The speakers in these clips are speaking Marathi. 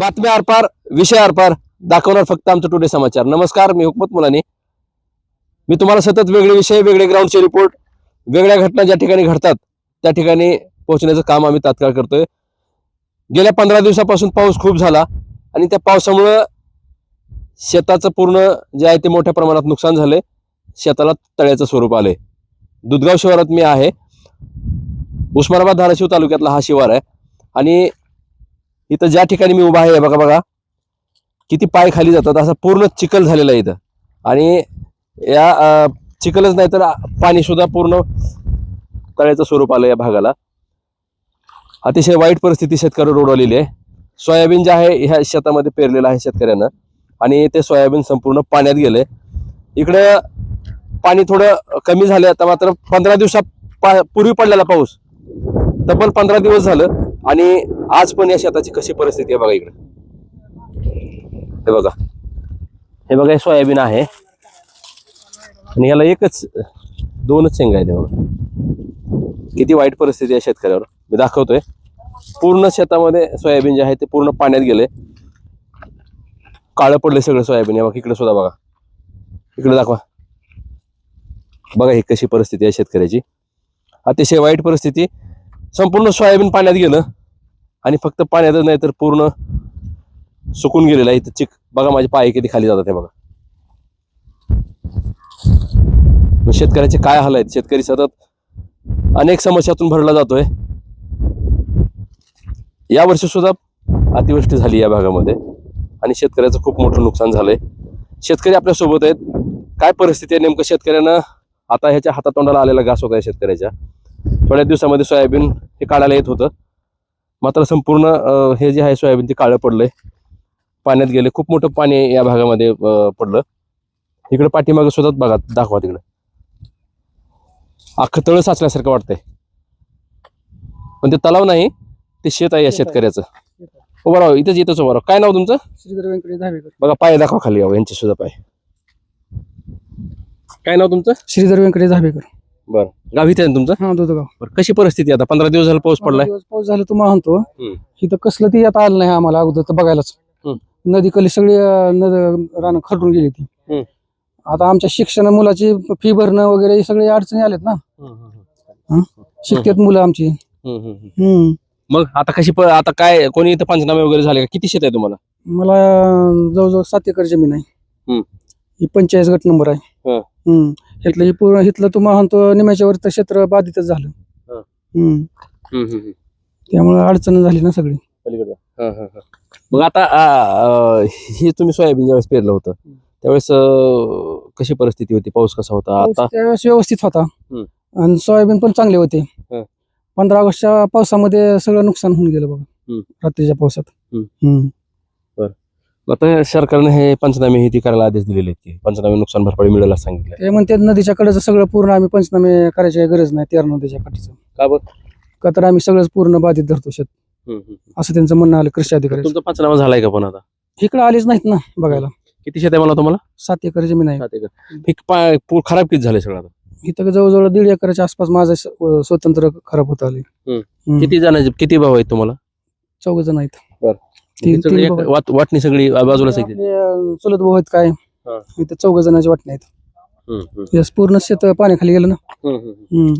बातम्या आरपार विषय आरपार दाखवणार फक्त आमचं टुडे समाचार. नमस्कार मी हुकमत मुलानी. मी तुम्हाला सतत वेगळे विषय वेगळे ग्राउंडचे रिपोर्ट वेगळ्या घटना ज्या ठिकाणी घडतात त्या ठिकाणी पोहोचण्याचं काम आम्ही तात्काळ करतोय. गेल्या पंधरा दिवसापासून पाऊस खूप झाला आणि त्या पावसामुळं शेताचं पूर्ण जे आहे ते मोठ्या प्रमाणात नुकसान झालंय. शेताला तळ्याचं स्वरूप आले दुधगाव शिवारात मी आहे. उस्मानाबाद धाराशिव तालुक्यातला हा शिवार आहे. आणि इथं ज्या ठिकाणी मी उभा आहे बघा बघा. किती पाय खाली जातात असा पूर्ण चिखल झालेला आहे इथं. आणि या चिखलच नाही तर पाणी सुद्धा पूर्ण तळ्याचं स्वरूप आलं या भागाला. अतिशय वाईट परिस्थिती शेतकरी रोडवलेली आहे. सोयाबीन जे आहे ह्या शेतामध्ये पेरलेलं आहे शेतकऱ्यानं. आणि ते सोयाबीन संपूर्ण पाण्यात गेले इकडं पाणी थोडं कमी झालं आता मात्र पंधरा दिवसा पा पूर्वी पडलेला पाऊस. तब्बल पंधरा दिवस झालं. आणि आज पण या शेताची कशी परिस्थिती आहे बघा इकडे. हे बघा. हे बघा हे सोयाबीन आहे. आणि याला एकच दोनच शेंगा आहेत बघा. किती वाईट परिस्थिती आहे शेतकऱ्यावर. मी दाखवतोय. पूर्ण शेतामध्ये सोयाबीन जे आहे ते पूर्ण पाण्यात गेले. काळं पडले सगळं सोयाबीन. हे बघा इकडे सुद्धा बघा. इकडे दाखवा. बघा ही कशी परिस्थिती आहे शेतकऱ्याची. अतिशय वाईट परिस्थिती. संपूर्ण सोयाबीन पाण्यात गेलं आणि फक्त पाण्यातच नाही तर पूर्ण सुकून गेलेलं आहे. इथं चिक बघा माझे पाय किती खाली जातात हे बघा. शेतकऱ्याचे काय हाल आहेत? शेतकरी सतत अनेक समस्यातून भरला जातोय. या वर्षी सुद्धा अतिवृष्टी झाली या भागामध्ये आणि शेतकऱ्याचं खूप मोठं नुकसान झालंय. शेतकरी आपल्यासोबत आहेत. काय परिस्थिती आहे नेमकं? शेतकऱ्यानं आता ह्याच्या हातातोंडाला आलेला घास होता शेतकऱ्याच्या. थोड्या दिवसामध्ये सोयाबीन हे काढायला येत होतं. मात्र संपूर्ण हे जे आहे सोयाबीन ते काळं पडलंय. पाण्यात गेले खूप मोठं पाणी या भागामध्ये पडलं. इकडे पाठीमागं सुद्धा बघा दाखवा तिकडे. अख्खं तळ साचल्यासारखं वाटतंय. पण ते तलाव नाही ते शेत आहे या. शेतकऱ्याचं. उभं राहा इथंच इथंच उभं राहा. काय नाव तुमचं? श्रीधर व्यंकटेश धावेकर बघा पाय दाखवा खाली यावं यांचे सुद्धा पाय. काय नाव तुमचं? श्रीधर व्यंकटेश धावेकर बरं. गाव इथे तुमचं? हा दुधगाव. बरं कशी परिस्थिती आता? पंधरा दिवस झाला पाऊस पडलाय. दिवस पाऊस झाला तुम्हाला म्हणतो. हम्म. इथं कसलं ती आता आलं नाही आम्हाला अगोदर तर बघायलाच. हम्म. नदी कली सगळी अं, नद रान खरडून गेली ती. आता आमच्या शिक्षण मुलाची फी भरणं वगैरे हे सगळे अडचणी आलेत ना. शिकतात मुलं आमची. हम्म मग आता कशी प- आता काय कोणी इथं पंचनामे वगैरे झाले का? किती शेत आहे तुम्हाला? मला अं, जवळजवळ सात एकर जमीन आहे. हम्म. ही पंचेचाळीस गट नंबर आहे. हं. हम्म. इथलं हे पूर्ण इथलं तुम्हाला म्हणतो निम्याच्या वर तर क्षेत्र बाधितच झालं हं. हम्म त्यामुळे अडचण झाली ना सगळी पलीकडं. मग आता आ, हे तुम्ही सोयाबीन ज्यावेळेस पेरलं होतं त्यावेळेस अं, कशी परिस्थिती होती पाऊस कसा होता पाऊस आता त्यावेळेस व्यवस्थित होता हम्म. आणि सोयाबीन पण चांगले होते हं. पंधरा ऑगस्टच्या पावसामध्ये सगळं नुकसान होऊन गेलं बघा हम्म. रात्रीच्या पावसात हम्म. हम्म. आता सरकारने हे पंचनामे हे ती करायला आदेश दिलेले आहेत की पंचनामे नुकसान भरपाई मिळेल असं सांगितलंय. ते म्हणते नदीच्या कडेचं सगळं पूर्ण आम्ही पंचनामे करायची काही गरज नाही तेरा नदीच्या काठीचं का बरं? का तर आम्ही सगळंच पूर्ण बाधित धरतो शेत. असं त्यांचं म्हणणं आलं कृषी अधिकारी. तुमचा पंचनामा झालाय का पण आता? इकडे आलीच नाहीत ना बघायला. किती शेत आहे मला तुम्हाला? सात एकर जमीन आहे. सात एकर. पीक पा- पू- खराब किती झाले सगळं आता? इथं जवळजवळ दीड एकराच्या आसपास माझं स- स्वतंत्र खराब होत आले किती जणांचे किती भाऊ आहेत तुम्हाला? चौघ जण आहेत. बरं. तीन ती सगळी तीन एक- भाऊ आहेत. वाट- वाटणी सगळी बाजूला सगळी आपले, अं, चुलत भाऊ आहेत काय? हा. इथं चौघ जणांची वाटणी आहेत. हे पूर्ण शेत पाण्याखाली गेलं ना. हम्म.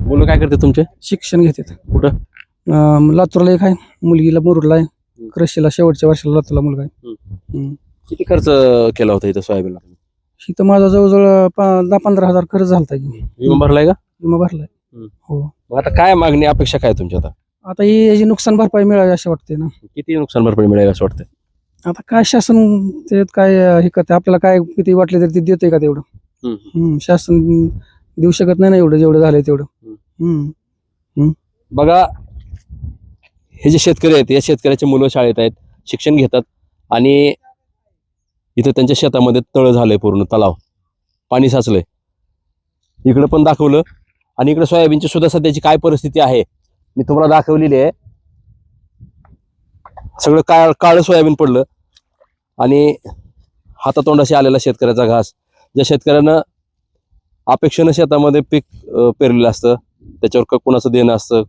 मुलं काय करते तुमचे? शिक्षण घेतात. कुठं? अं, लातूरला एक आहे. मुलगीला मुरुडला आहे. कृषीला शेवटच्या वर्षाला लातूरला मुलगा आहे. हम्म. किती खर्च केला होता इथं सोयाबीनला? इथं माझा जवळजवळ पा- दहा पंधरा हजार खर्च झालता. की विमा भरलाय का? विमा भरलाय. हम्म. हो. मग आता काय मागणी अपेक्षा काय तुमची आता? आता ही याची नुकसान भरपाई मिळावी असं वाटते ना. किती नुकसान भरपाई मिळेल असं वाटतं आता काय शासन त्यात काय हे करते आपल्याला काय किती वाटले तरी ते देते का तेवढं? हम्म. शासन देऊ शकत नाही ना एवढं जेवढं झालंय तेवढं. हम्म. हम्म. बघा हे जे शेतकरी आहेत या शेतकऱ्याचे मुलं शाळेत आहेत शिक्षण घेतात आणि इथं त्यांच्या शेतामध्ये तळ झालंय पूर्ण तलाव. पाणी साचलंय. इकडं पण दाखवलं आणि इकडे सोयाबीनची सुद्धा सध्याची काय परिस्थिती आहे मी तुम्हाला दाखवलेली आहे. सगळं काळ काळं सोयाबीन पडलं. आणि हातातोंडाशी आलेला शेतकऱ्याचा घास ज्या शेतकऱ्यानं अपेक्षेनं शेतामध्ये पीक पेरलेलं असतं त्याच्यावर कोणाचं कुणाचं देणं असतं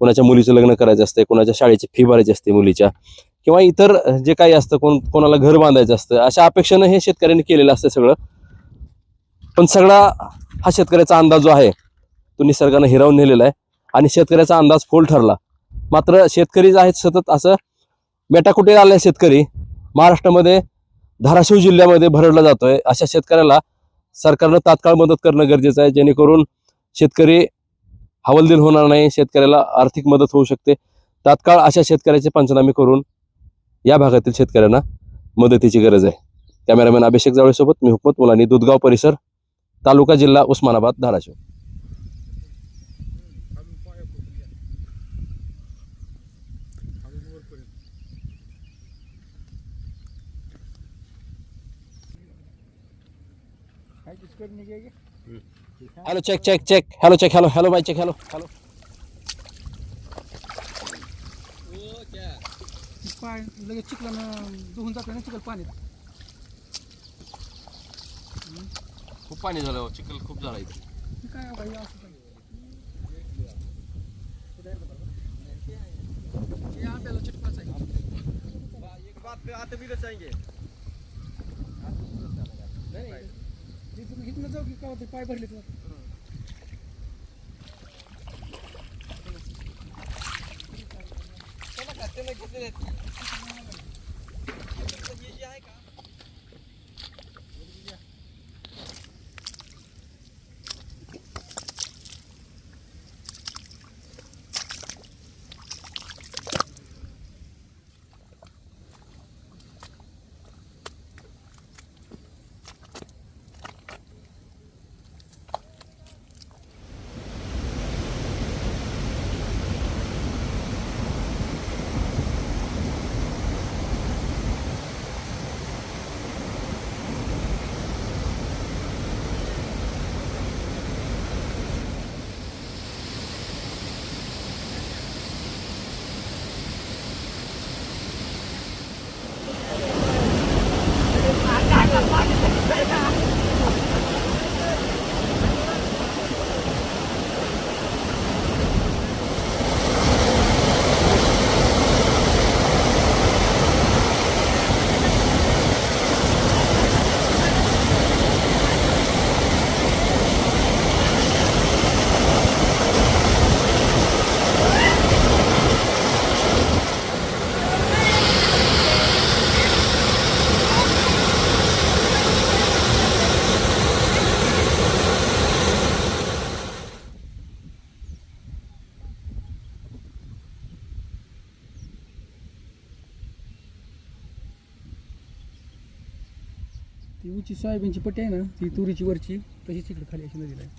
कोणाच्या मुलीचं लग्न करायचं असते कोणाच्या शाळेची फी भरायची असते मुलीच्या किंवा इतर जे काही असतं कोण कोणाला घर बांधायचं असतं अशा अपेक्षेनं हे शेतकऱ्यांनी केलेलं असतं सगळं. पण सगळा हा शेतकऱ्याचा अंदाज जो आहे तो निसर्गानं हिरावून नेलेला आहे. आणि शेतकऱ्याचा अंदाज फोल ठरला. मात्र शेतकरी जे आहेत सतत असं मेटाकुटे आले शेतकरी महाराष्ट्रामध्ये धाराशिव जिल्ह्यामध्ये भरडला जातोय. अशा शेतकऱ्याला सरकारनं तात्काळ मदत करणं गरजेचं आहे. जेणेकरून शेतकरी हवालदिल होणार नाही. शेतकऱ्याला आर्थिक मदत होऊ शकते. तात्काळ अशा शेतकऱ्याचे पंचनामे करून या भागातील शेतकऱ्यांना मदतीची गरज आहे. कॅमेरामॅन अभिषेक जावळेसोबत मी हुकमत मुलानी दुधगाव परिसर तालुका जिल्हा Osmanabad Dharashiv. Hello check check check hello check hello hello bye check hello hello लगेच चिखलानं धुवून जातं ना चिखल पाणी खूप पाणी झालं चिखल खूप झाला इथून इथनं जाऊ की का पाय भरले तर ती उंची सोयाबीनची पट्टी आहे ना ती तुरीची वरची तशीच इकडे खाली अशी नदीला आहे.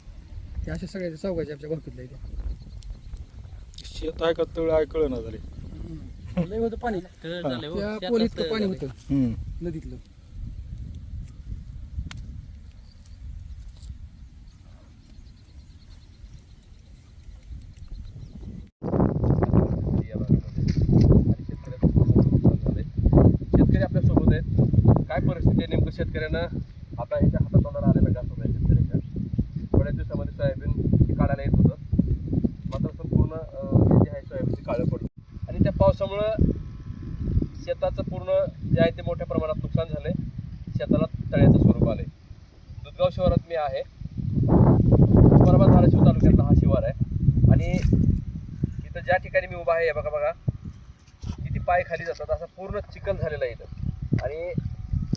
त्या अशा सगळ्या चौघाच्या आमच्या भाकरीतल्या इथे शेत आहे का तळ आहे कळ ना झाले लय होतं पाणी. त्या पोल इतकं पाणी होतं. नदीतलं या भागामध्ये आणि शेतकऱ्याचं पूर्ण नुकसान झालंय शेतकरी आपल्यासोबत आहेत काय परिस्थिती आहे नेमकं शेतकऱ्यांना आता याच्या हातातोंडाला आलेला घास होता शेतकऱ्याच्या. बऱ्याच दिवसामध्ये सोयाबीन काढायला येत होतं. मात्र संपूर्ण हे जे आहे सोयाबीन काळं पडलं. आणि त्या पावसामुळं शेताचं पूर्ण जे आहे ते मोठ्या प्रमाणात नुकसान झालंय. शेताला तळ्याचं स्वरूप आले दुधगाव शहरात मी आहे. उस्मानाबाद धाराशिव तालुक्यातला हा शिवार आहे. आणि इथं ज्या ठिकाणी मी उभा आहे बघा बघा. किती पाय खाली जातात असा पूर्ण चिकन झालेला आहे इथं. आणि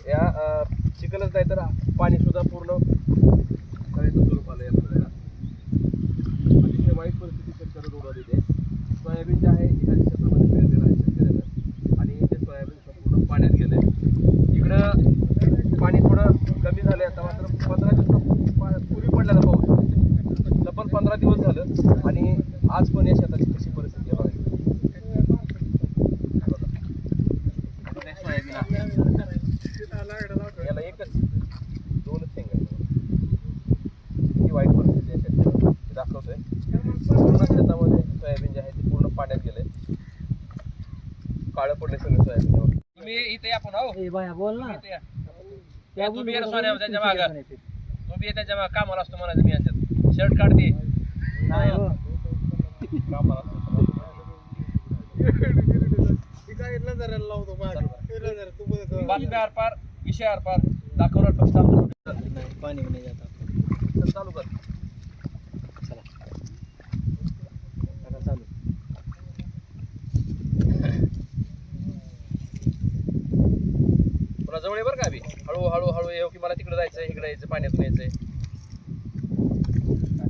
या अं, चिखलच नाही तर पाणीसुद्धा पूर्ण तळ्याचं स्वरूप आलं आपल्याला अतिशय वाईट परिस्थिती शेतकऱ्यात उडालेली आहे सोयाबीन जे आहे एखाद्या क्षेत्रामध्ये पेरलेलं आहे शेतकऱ्यानं. आणि ते सोयाबीन संपूर्ण पाण्यात गेलं आहे इकडं पाणी थोडं कमी झालंय आता मात्र पंधरा दिवस पूर्वी पडलेला पाऊस. तब्बल पंधरा दिवस झालं. आणि आज पण या शेताची कशी परिस्थिती आहे बघा. बघा. हे सोयाबीन आहे. याला एकच दोनच शेंगा आहेत. किती वाईट परिस्थिती आहे शेतकऱ्याची. हे दाखवतोय पूर्ण शेतामध्ये सोयाबीन जे आहे ते पूर्ण पाण्यात गेलंय काळं पडले सगळं तुम्ही इथे आपण आहो बाया बोल ना. इथे या. या, तुम्ही या सोन्या त्याच्या मागं. तुम्ही या त्याच्या मागं कामाला असतो म्हणायचं मी यांच्यात. शर्ट काढते नाही हो. कामाला असतो बातम्या आरपार विषय आरपार दाखवणार फक्त आमचं पाणी नाही जात चालू कर आता चालू हळूहळू हळू हळू हळू येऊ की मला तिकडे जायचं इकडे यायचं पाण्यातून यायचंय.